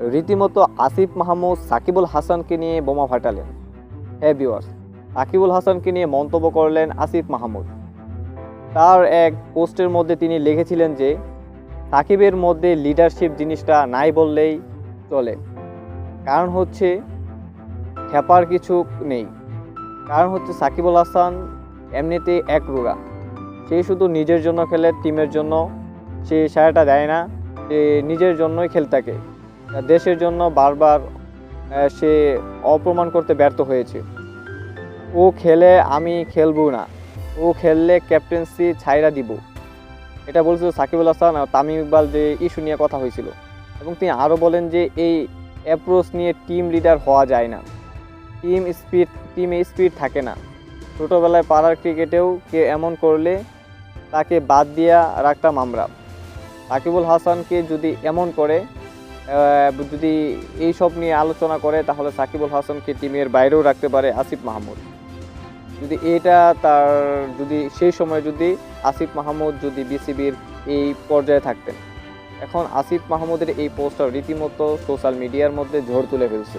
রীতিমতো আসিফ মাহমুদ সাকিবুল হাসানকে নিয়ে বোমা ফাটালেন। হ্যাঁ বিওয়ার্স সাকিবুল হাসানকে নিয়ে মন্তব্য করলেন আসিফ মাহমুদ। তার এক পোস্টের মধ্যে তিনি লিখেছিলেন যে, সাকিবের মধ্যে লিডারশিপ জিনিসটা নাই বললেই চলে। কারণ হচ্ছে, খেপার কিছু নেই। কারণ হচ্ছে সাকিবুল হাসান এমনিতেই এক রুগা। সে শুধু নিজের জন্য খেলে টিমের জন্য। সে সারাটা দেয় না, সে নিজের জন্যই খেলে থাকে দেশের জন্য বারবার সে অপমান করতে ব্যর্থ হয়েছে। ও খেলে আমি খেলব না। ও খেললে ক্যাপ্টেন্সি ছাইরা দিব। এটা বলছিল সাকিবুল হাসান আর তামিম ইকবাল যে ইস্যু নিয়ে কথা হয়েছিল। এবং তিনি আরও বলেন যে এই অ্যাপ্রোচ নিয়ে টিম লিডার হওয়া যায় না। টিম স্পিড টিমে স্পিড থাকে না। ছোটোবেলায় পাড়ার ক্রিকেটেও কে এমন করলে তাকে বাদ দিয়া রাখতাম আমরা। সাকিবুল হাসানকে যদি এমন করে যদি এই সব নিয়ে আলোচনা করে, তাহলে সাকিবুল হাসানকে টিমের বাইরেও রাখতে পারে আসিফ মাহমুদ। যদি এটা তার, যদি সেই সময় যদি আসিফ মাহমুদ যদি বিসিবির এই পর্যায়ে থাকতেন। এখন আসিফ মাহমুদের এই পোস্টটা রীতিমতো সোশ্যাল মিডিয়ার মধ্যে ঝড় তুলে ফেলছে।